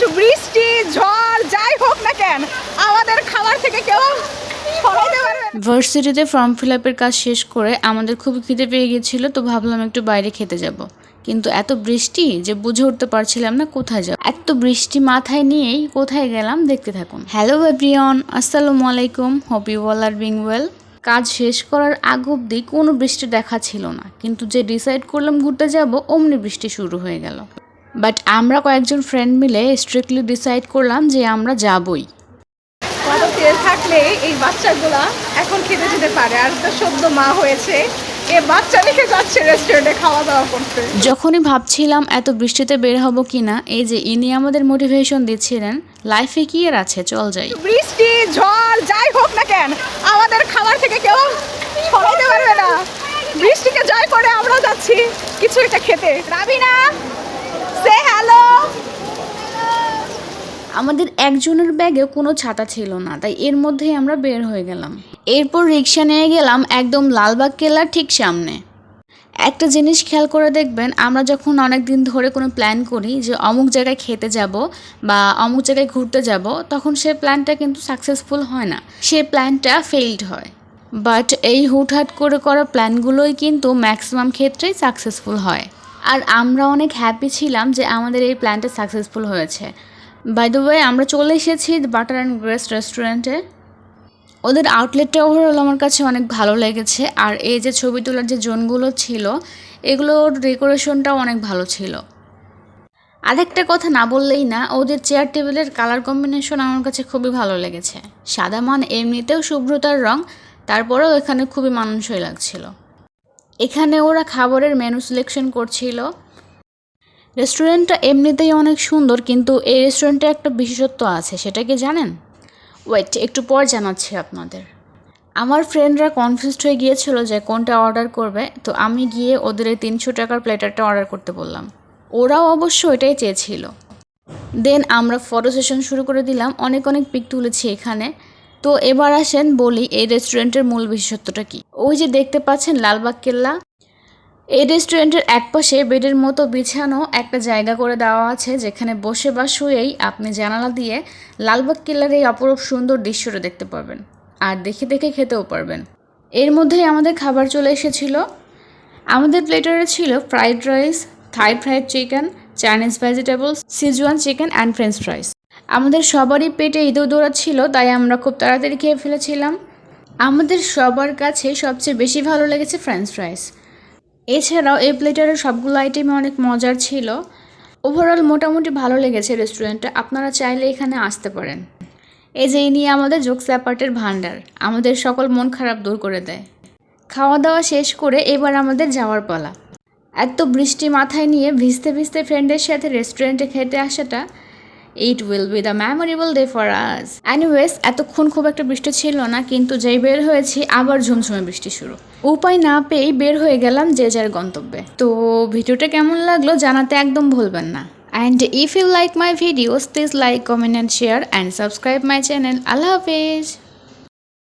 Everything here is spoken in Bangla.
আজ বৃষ্টি, ঝড়, যাই হোক না কেন, আমাদের খাবার থেকে কেউ ভার্সিটিতে ফর্ম ফিল আপের কাজ শেষ করে আমাদের খুব খিদে পেয়ে গিয়েছিল তো ভাবলাম একটু বাইরে খেতে যাব। কিন্তু এত বৃষ্টি যে বুঝে উঠতে পারছিলাম না কোথায় যাব। এত বৃষ্টি মাথায় নিয়েই কোথায় গেলাম দেখতে থাকুন। হ্যালো এভরিওয়ান আসসালামু আলাইকুম hope you all are being well কাজ শেষ করার আগ অব্দি কোনো বৃষ্টি দেখা ছিল না, কিন্তু যে ডিসাইড করলাম ঘুরতে যাব, অমনি বৃষ্টি শুরু হয়ে গেল। বাট আমরা কয়েকজন ফ্রেন্ড মিলে স্ট্রিক্টলি ডিসাইড করলাম যে আমরা যাবই। থাকলে এই বাচ্চাগুলা এখন খেতে যেতে পারে? আর তো সদ্য মা হয়েছে এ বাচ্চা রেখে যাচ্ছে রেস্টুরেন্টে খাওয়া দাওয়া করতে। যখনই ভাবছিলাম এত বৃষ্টিতে বের হব কিনা এই যে ইনি আমাদের মোটিভেশন দিচ্ছিলেন লাইফে কি এর আছে? চল যাই। বৃষ্টি ঝড় যাই হোক না কেন আমাদের খাবার থেকে কেউ সরাইতে পারবে না। বৃষ্টিকে জয় করে আমরা যাচ্ছি কিছু একটা খেতে। রাবিনা আমাদের একজনের ব্যাগে কোনো ছাতা ছিল না, তাই এর মধ্যেই আমরা বের হয়ে গেলাম। এরপর রিক্সা নিয়ে গেলাম একদম লালবাগ কেল্লার ঠিক সামনে। একটা জিনিস খেয়াল করে দেখবেন, আমরা যখন অনেক দিন ধরে কোনো প্ল্যান করি যে অমুক জায়গায় খেতে যাব বা অমুক জায়গায় ঘুরতে যাব, তখন সে প্ল্যানটা কিন্তু সাকসেসফুল হয় না। সে প্ল্যানটা ফেইল্ড হয়। বাট এই হুটহাট করে করা প্ল্যানগুলোই কিন্তু ম্যাক্সিমাম ক্ষেত্রেই সাকসেসফুল হয়। আর আমরা অনেক হ্যাপি ছিলাম যে আমাদের এই প্ল্যানটা সাকসেসফুল হয়েছে। বাই দ্য ওয়ে আমরা চলে এসেছি বাটার অ্যান্ড গ্রেস রেস্টুরেন্টে ওদের আউটলেটটা ওভারঅল আমার কাছে অনেক ভালো লেগেছে। আর এই যে ছবি তোলার যে জোনগুলো ছিল, এগুলোর ডেকোরেশনটাও অনেক ভালো ছিল। আরেকটা কথা না বললেই না, ওদের চেয়ার টেবিলের কালার কম্বিনেশন আমার কাছে খুবই ভালো লেগেছে। সাদা মান এমনিতেও শুভ্রতার রং, তারপরেও এখানে খুবই মানানসই লাগছিল। এখানে ওরা খাবারের মেনু সিলেকশন করছিল। রেস্টুরেন্টটা এমনিতেই অনেক সুন্দর, কিন্তু এই রেস্টুরেন্টে একটা বিশেষত্ব আছে, সেটা কি জানেন? ওয়েট একটু পর জানাচ্ছি আপনাদের। আমার ফ্রেন্ডরা কনফিউজড হয়ে গিয়েছিল যে কোনটা অর্ডার করবে, তো আমি গিয়ে ওদের এই তিনশো টাকার প্লেটারটা অর্ডার করতে বললাম। ওরাও অবশ্য এটাই চেয়েছিল। দেন আমরা ফটো সেশন শুরু করে দিলাম। অনেক অনেক পিক তুলেছি এখানে। তো এবার আসেন বলি, এই রেস্টুরেন্টের মূল বিশেষত্বটা কি? ওই যে দেখতে পাচ্ছেন লালবাগ কেল্লা। এই রেস্টুরেন্টের একপাশে বেডের মতো বিছানো একটা জায়গা করে দেওয়া আছে, যেখানে বসে বা শুয়েই আপনি জানালা দিয়ে লালবাগ কেল্লার এই অপরূপ সুন্দর দৃশ্যটা দেখতে পারবেন আর দেখে দেখে খেতেও পারবেন। এর মধ্যেই আমাদের খাবার চলে এসেছিল। আমাদের প্লেটারে ছিল fried rice, Thai fried chicken, Chinese vegetables Szechuan chicken and french fries. আমাদের সবারই পেটে ইঁদুর দৌড়া ছিল, তাই আমরা খুব তাড়াতাড়ি খেয়ে ফেলেছিলাম। আমাদের সবার কাছে সবচেয়ে বেশি ভালো লেগেছে ফ্রেঞ্চ ফ্রাইস এছাড়াও এই প্লেটারের সবগুলো আইটেমে অনেক মজার ছিল। ওভারঅল মোটামুটি ভালো লেগেছে রেস্টুরেন্টটা আপনারা চাইলে এখানে আসতে পারেন। এই যে নিয়ে আমাদের জোকস অ্যাপার্টের ভান্ডার আমাদের সকল মন খারাপ দূর করে দেয়। খাওয়া দাওয়া শেষ করে এবার আমাদের যাওয়ার পালা। এত বৃষ্টি মাথায় নিয়ে ভিজতে ভিজতে ফ্রেন্ডের সাথে রেস্টুরেন্টে খেতে আসাটা it will be the memorable day for us anyways এতক্ষণ খুব একটা বৃষ্টি ছিল না, কিন্তু যেই বের হয়েছি, আবার ঝুমঝুমে বৃষ্টি শুরু। উপায় না পেয়েই বের হয়ে গেলাম যে যার গন্তব্যে। তো ভিডিওটা কেমন লাগল জানাতে একদম ভুলবেন না। And if you like my videos please like comment and share and subscribe my channel আল্লাহ হাফেজ!